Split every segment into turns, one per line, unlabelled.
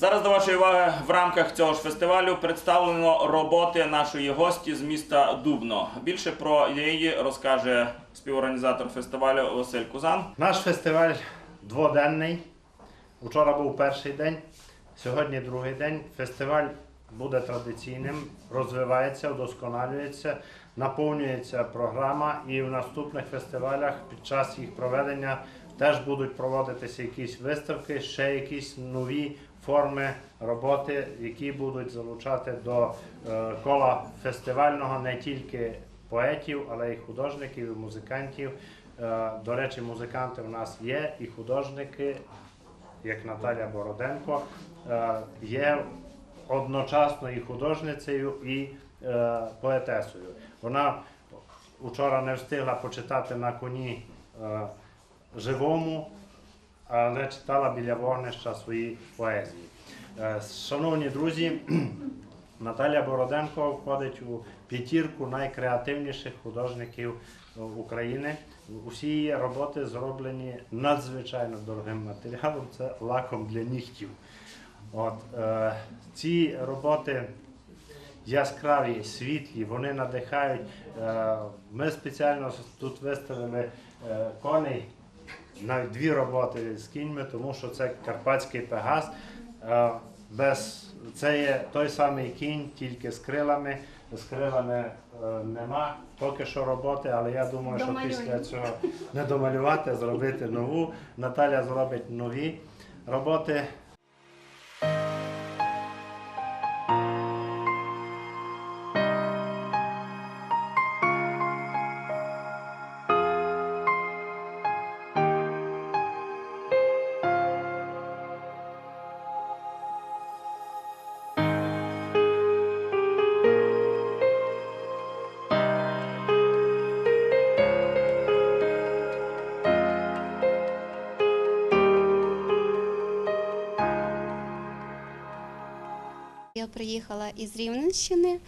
Зараз до вашої уваги в рамках цього ж фестивалю представлено роботи нашої гості з міста Дубно. Більше про її розкаже співорганізатор фестивалю Василь Кузан.
Наш фестиваль дводенний. Вчора був перший день, сьогодні другий день. Фестиваль буде традиційним, розвивається, удосконалюється, наповнюється програма, і в наступних фестивалях під час їх проведення теж будуть проводитися якісь виставки, ще якісь нові форми роботи, які будуть залучати до е, кола фестивального не тільки поетів, але й художників, і музикантів. Е, До речі, музиканти в нас є і художники, як Наталя Бороденко, е, є одночасно і художницею, і поетесою. Вона вчора не встигла почитати на коні живому, але читала біля вогнища свої поезії. Е, Шановні друзі, Наталя Бороденко входить у п'ятірку найкреативніших художників е, України. Усі її роботи зроблені надзвичайно дорогим матеріалом. Це лаком для нігтів. От, е, ці роботи яскраві, світлі, вони надихають. Е, ми спеціально тут виставили е, коней, навіть дві роботи з кіньми, тому що це карпатський пегас. Е, без, це є той самий кінь, тільки з крилами. З крилами е, нема поки що роботи, але я думаю, що після цього не домалювати, зробити нову. Наталя зробить нові роботи.
Я приїхала із Рівненщини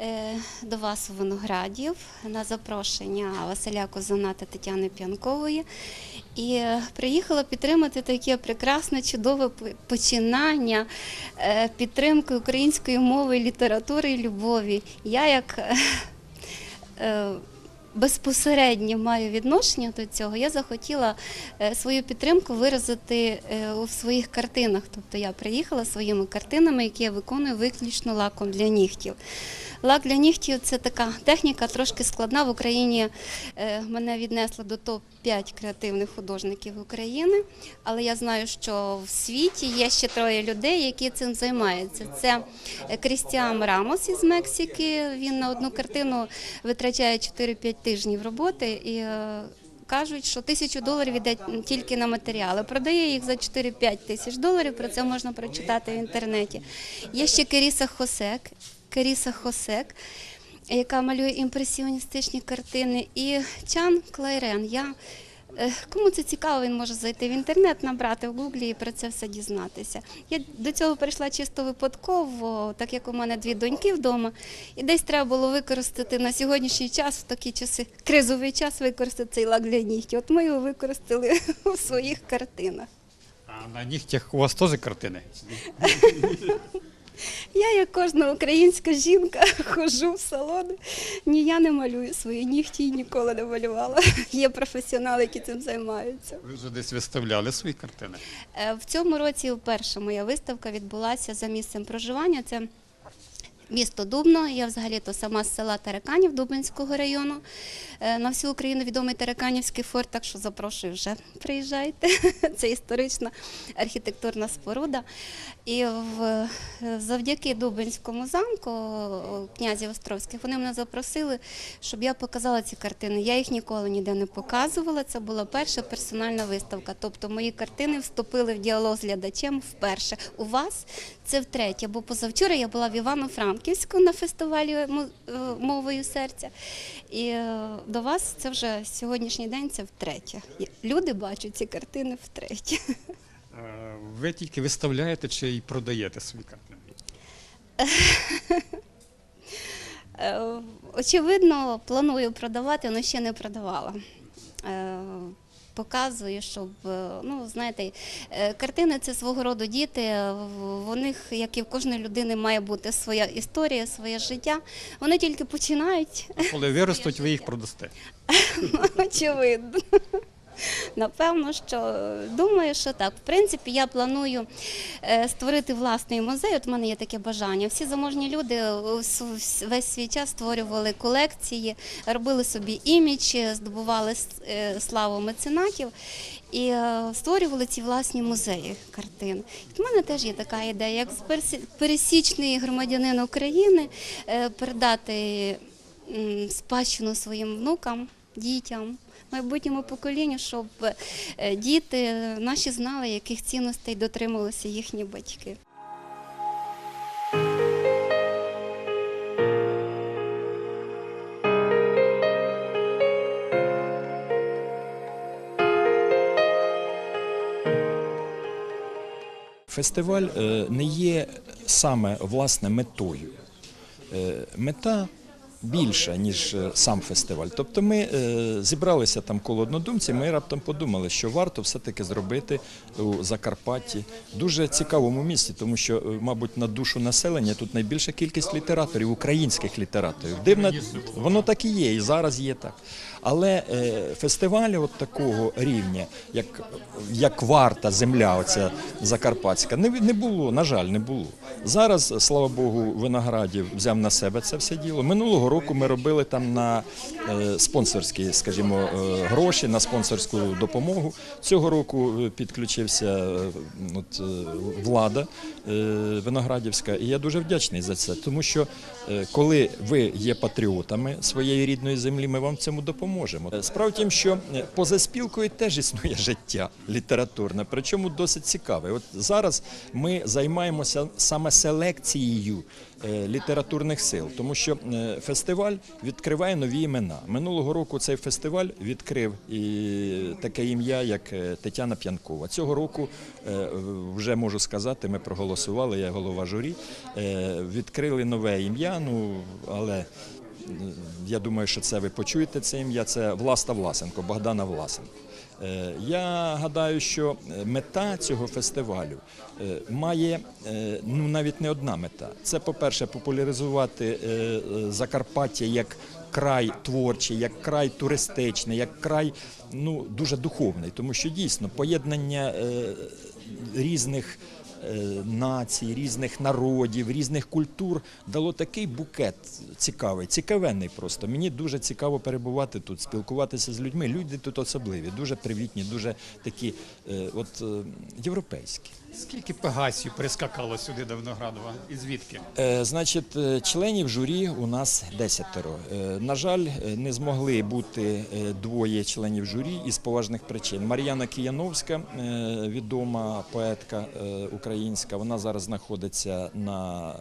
е, до вас у Виноградів на запрошення Василя Козана та Тетяни П'янкової. І приїхала підтримати таке прекрасне, чудове починання е, підтримки української мови, літератури і любові. Я як е, безпосередньо маю відношення до цього, я захотіла е, свою підтримку виразити е, у своїх картинах. Тобто я приїхала своїми картинами, які я виконую виключно лаком для нігтів. Лак для нігтів це така техніка трошки складна. В Україні е, мене віднесло до топ-5 креативних художників України, але я знаю, що в світі є ще троє людей, які цим займаються. Це Крістіан Рамос із Мексики. Він на одну картину витрачає 4-5 тижнів роботи і. е, Кажуть, що тисячу доларів йде тільки на матеріали. Продає їх за 4-5 тисяч доларів. Про це можна прочитати в інтернеті. Є ще Керіса Хосек, Керіса Хосек, яка малює імпресіоністичні картини, і Чан Клайрен. Я Кому це цікаво, він може зайти в інтернет, набрати в гуглі і про це все дізнатися. Я до цього прийшла чисто випадково, так як у мене дві доньки вдома, і десь треба було використати на сьогоднішній час, в такі часи, кризовий час, використати цей лак для нігтів. От ми його використали у своїх картинах.
А на нігтях у вас теж картини?
Я, як кожна українська жінка, ходжу в салони. Ні, я не малюю свої нігті і ніколи не малювала. Є професіонали, які цим займаються.
Ви вже десь виставляли свої картини?
Е, В цьому році вперше моя виставка відбулася за місцем проживання. Це місто Дубно. Я взагалі то сама з села Тараканів Дубинського району. Е, На всю Україну відомий Тараканівський форт, так що запрошую вже приїжджайте. Це історична архітектурна споруда. І в, завдяки Дубинському замку о, князів Островських вони мене запросили, щоб я показала ці картини. Я їх ніколи ніде не показувала. Це була перша персональна виставка. Тобто мої картини вступили в діалог з глядачем вперше. У вас це втретє, бо позавчора я була в Івано-Франківську на фестивалі е, мовою серця. І е, до вас це вже сьогоднішній день це втретє. Люди бачать ці картини втретє.
Е, Ви тільки виставляєте чи й продаєте свої картини?
Е, Очевидно, планую продавати, але ще не продавала. Е, показую, щоб е, ну знаєте, е, картини це свого роду діти. в- В них, як і в кожної людини, має бути своя історія, своє життя. Вони тільки починають.
Коли виростуть, ви їх продасте.
Очевидно. Напевно, що е, думаю, що так. В принципі, я планую е, створити власний музей. От в мене є таке бажання. Всі заможні люди весь свій час створювали колекції, робили собі імідж, здобували е, славу меценатів і створювали ці власні музеї картин. У мене теж є така ідея, як пересічний громадянин України передати спадщину своїм внукам, дітям, майбутньому поколінню, щоб е, діти наші знали, яких цінностей дотримувалися їхні батьки.
Фестиваль е, не є саме власне метою. Е, Мета більша, ніж е, сам фестиваль. Тобто ми е, зібралися там коло однодумців, ми раптом подумали, що варто все-таки зробити у Закарпатті дуже цікавому місці, тому що, е, мабуть, на душу населення тут найбільша кількість літераторів, українських літераторів. Дивно, воно так і є, і зараз є так. Але фестивалі от такого рівня, як, як варта земля, оця закарпатська, не, не було, на жаль, не було. Зараз, слава Богу, Виноградів взяв на себе це все діло. Минулого року ми робили там на е, спонсорські, скажімо, е, гроші, на спонсорську допомогу. Цього року е, підключився от, влада Виноградівська, і я дуже вдячний за це, тому що коли ви є патріотами своєї рідної землі, ми вам в цьому допоможемо. Справа в тім, що поза спілкою теж існує життя літературне, причому досить цікаве. От зараз ми займаємося саме селекцією літературних сил, тому що е, фестиваль відкриває нові імена. Минулого року цей фестиваль відкрив і таке ім'я, як е, Тетяна П'янкова. Цього року е, вже можу сказати, ми проголосували, я голова журі, е, відкрили нове ім'я. Ну але я думаю, що це ви почуєте це ім'я. Це Власта Власенко, Богдана Власенко. Е, Я гадаю, що е, мета цього фестивалю е, має ну навіть не одна мета. Це, по-перше, популяризувати Закарпаття як край творчий, як край туристичний, як край ну дуже духовний, тому що дійсно поєднання різних. Е, Націй, різних народів, різних культур дало такий букет цікавий, цікавенний просто. Мені дуже цікаво перебувати тут, спілкуватися з людьми. Люди тут особливі, дуже привітні, дуже такі е, от, е, європейські.
Скільки пегасів прискакало сюди до Виноградова? І звідки?
Е, Значить, е, членів журі у нас десятеро. Е, На жаль, не змогли бути двоє членів журі із поважних причин. Мар'яна Кияновська, відома поетка українська, вона зараз знаходиться на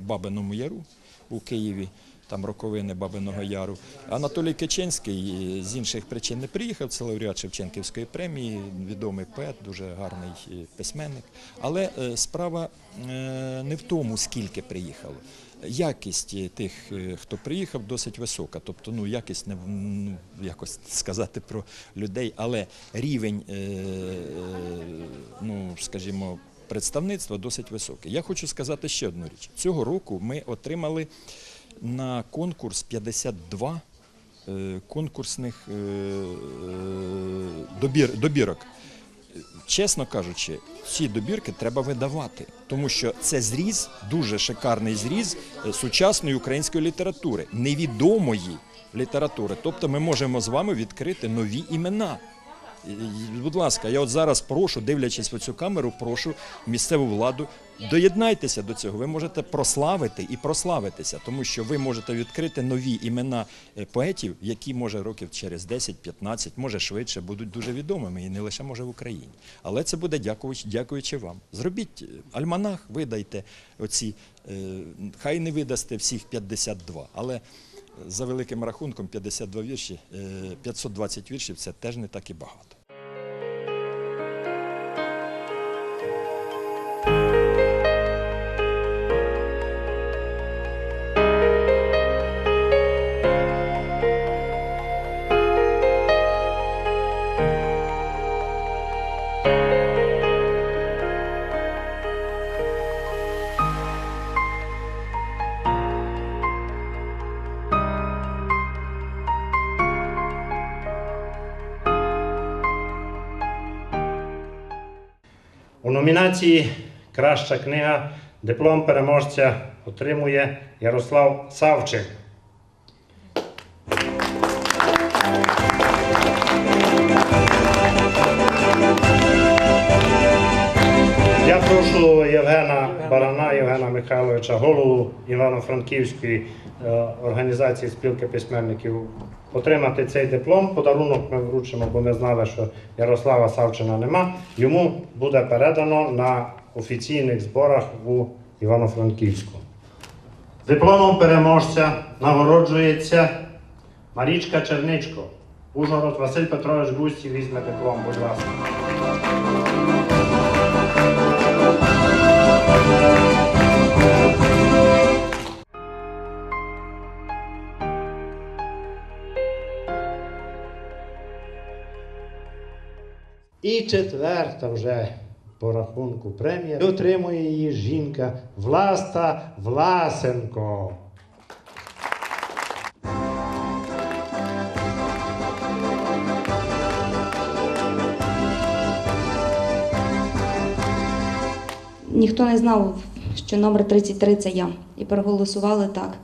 Бабиному Яру у Києві. Там роковини Бабиного Яру. Анатолій Киченський е, з інших причин не приїхав. Це лауреат Шевченківської премії, відомий поет, дуже гарний е, письменник. Але е, справа е, не в тому, скільки приїхало. Якість тих, хто приїхав, досить висока. Тобто, ну якість не ну, якось сказати про людей, але рівень, е, е, ну скажімо. Представництва досить високе. Я хочу сказати ще одну річ. Цього року ми отримали на конкурс 52 е, конкурсних е, е, добір, добірок. Чесно кажучи, ці добірки треба видавати, тому що це зріз, дуже шикарний зріз сучасної української літератури, невідомої літератури. Тобто ми можемо з вами відкрити нові імена. Будь ласка, я от зараз прошу, дивлячись в цю камеру, прошу місцеву владу. Доєднайтеся до цього. Ви можете прославити і прославитися, тому що ви можете відкрити нові імена е, поетів, які може років через 10-15, може швидше, будуть дуже відомими і не лише може в Україні. Але це буде дякуючи, дякуючи вам. Зробіть е, альманах, видайте оці, е, хай не видасте всіх 52, але за великим рахунком 52 вірші, е, 520 віршів це теж не так і багато.
Номінації Краща книга диплом переможця отримує Ярослав Савчик. Я прошу Євгена Барана, Євгена Михайловича, голову Івано-Франківської е, організації спілки письменників, отримати цей диплом. Подарунок ми вручимо, бо ми знали, що Ярослава Савчина нема. Йому буде передано на офіційних зборах у Івано-Франківську. Дипломом переможця нагороджується Марічка Черничко. Ужгород Василь Петрович Густі візьме диплом, будь ласка. І четверта вже по рахунку премія отримує її жінка Власта Власенко.
Ніхто не знав, що номер 33 це я, і проголосували так.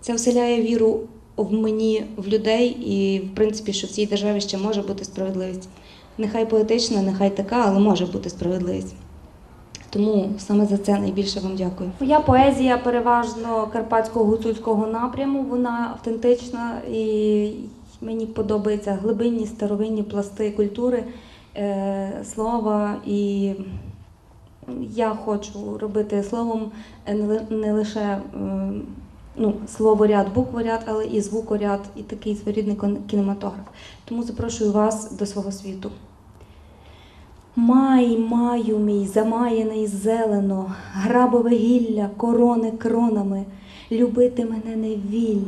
Це вселяє віру в мені, в людей, і в принципі, що в цій державі ще може бути справедливість. Нехай поетична, нехай така, але може бути справедливість. Тому саме за це найбільше вам дякую. Моя поезія переважно карпатського гуцульського напряму. Вона автентична і мені подобаються глибинні старовинні пласти культури, е, слова і я хочу робити словом не лише е, ну, словоряд, букворяд, але і звукоряд, і такий своєрідний кінематограф. Тому запрошую вас до свого світу. Май, маю мій, замаяний зелено, грабове гілля, корони кронами. Любити мене не віль,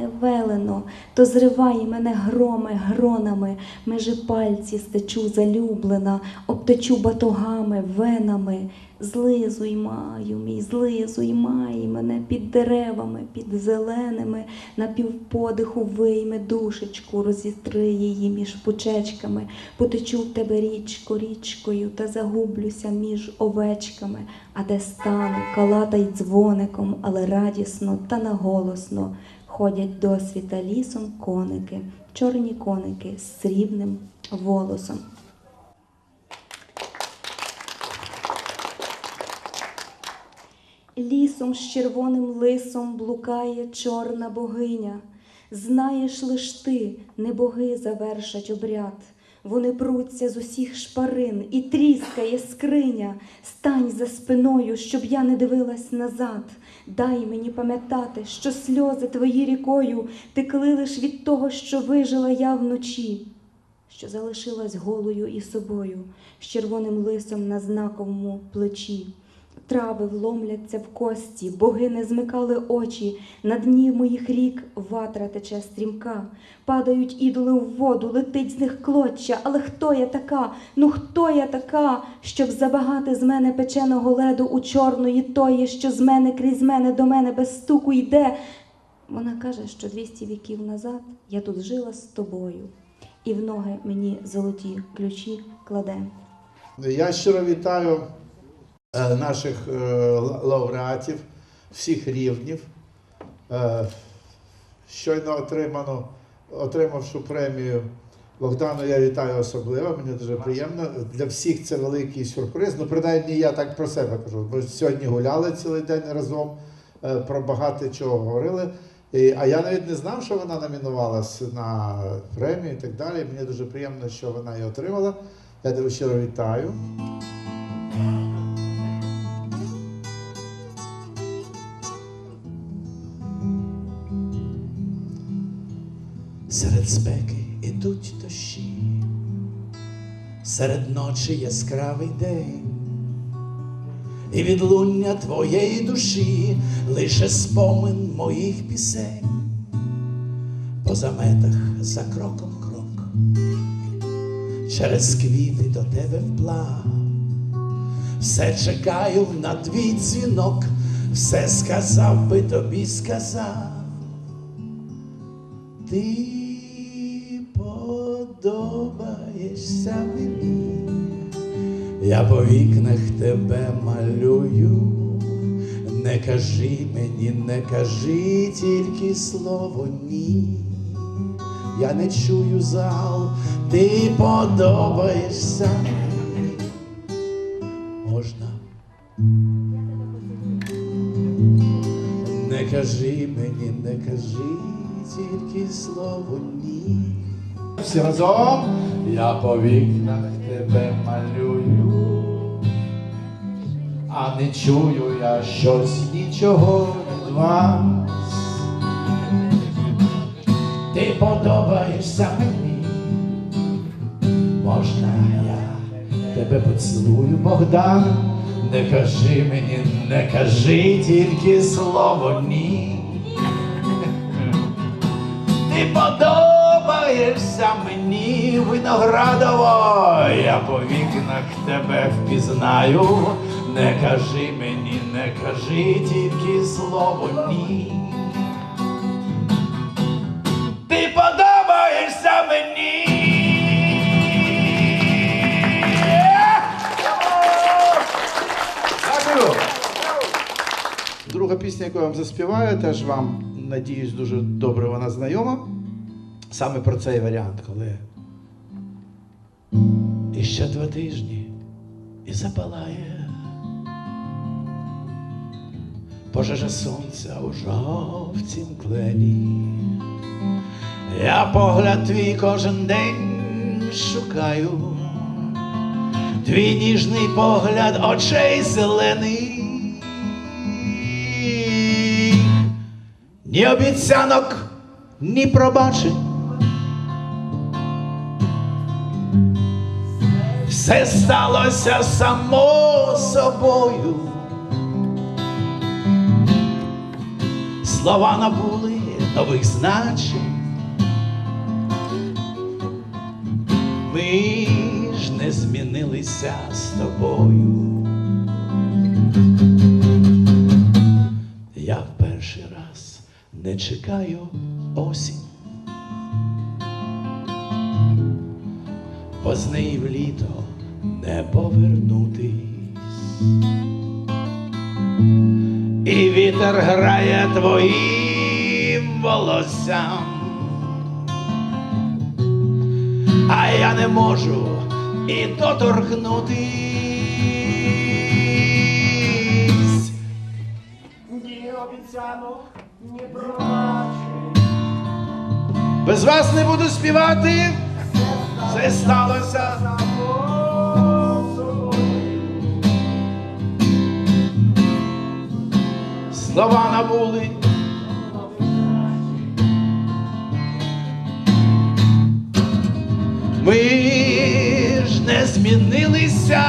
не велено, то зривай мене громи гронами, межи пальці стечу залюблена, обтечу батогами, венами. Злизуй, маю мій, злизуй, май мене під деревами, під зеленими, на півподиху вийме душечку, розістри її між пучечками, потечу в тебе річко річкою та загублюся між овечками, а де стану, калатай дзвоником, але радісно та наголосно ходять до світа лісом коники, чорні коники з срібним волосом. Лісом з червоним лисом блукає чорна богиня. Знаєш лиш ти, не боги завершать обряд. Вони пруться з усіх шпарин і тріскає скриня. Стань за спиною, щоб я не дивилась назад. Дай мені пам'ятати, що сльози твої рікою текли лиш від того, що вижила я вночі, що залишилась голою і собою, з червоним лисом на знаковому плечі. Трави вломляться в кості, боги не змикали очі, на дні моїх рік ватра тече стрімка, падають ідоли в воду, летить з них клоччя. Але хто я така? Ну хто я така, щоб забагати з мене печеного леду у чорної тої, що з мене крізь мене до мене без стуку йде? Вона каже, що 200 віків назад я тут жила з тобою, і в ноги мені золоті ключі кладе.
Я щиро вітаю наших е, лауреатів всіх рівнів. Е, Щойно отриману, отримавши премію Богдану, я вітаю особливо, мені дуже приємно. Для всіх це великий сюрприз. Ну, принаймні, я так про себе кажу. Ми сьогодні гуляли цілий день разом, е, про багато чого говорили. І, а я навіть не знав, що вона номінувалась на премію і так далі. Мені дуже приємно, що вона її отримала. Я тебе щиро вітаю.
Серед спеки ідуть дощі, серед ночі яскравий день, і відлуння твоєї душі лише спомин моїх пісень, по заметах за кроком крок, через квіти до тебе вплав, все чекаю на твій дзвінок, все сказав би тобі сказав. Ти подобаєшся мені, Я по вікнах тебе малюю, не кажи мені, не кажи тільки слово ні. Я не чую зал, ти подобаєшся. Можна. Не кажи мені, не кажи тільки слово ні. Всі разом я по вікнах тебе малюю, а не чую я щось нічого від вас. Ти подобаєшся мені, можна я тебе поцілую, Богдан. Не кажи мені, не кажи тільки слово ні. Ти подобаєшся мені, виноградово, я по вікнах тебе впізнаю. Не кажи мені, не кажи тільки слово ні. Ти подобаєшся мені.
Дякую. Друга пісня, яку я вам заспіваю, теж вам, надіюсь, дуже добре вона знайома. Саме про цей варіант, коли і ще два тижні і запалає пожежа сонця у жовтім клені. Я погляд твій кожен день шукаю, твій ніжний погляд очей зелений. Ні обіцянок, ні пробачень. Все сталося само собою. Слова набули нових значень. Ми ж не змінилися з тобою. Я в перший раз не чекаю осінь. Бо з неї в літо не повернутись. І вітер грає твоїм волоссям. а я не можу і доторкнутись. Ні обіцянок, ні пробачень. Без вас не буду співати, все сталося. Слова набули. Ми ж не змінилися.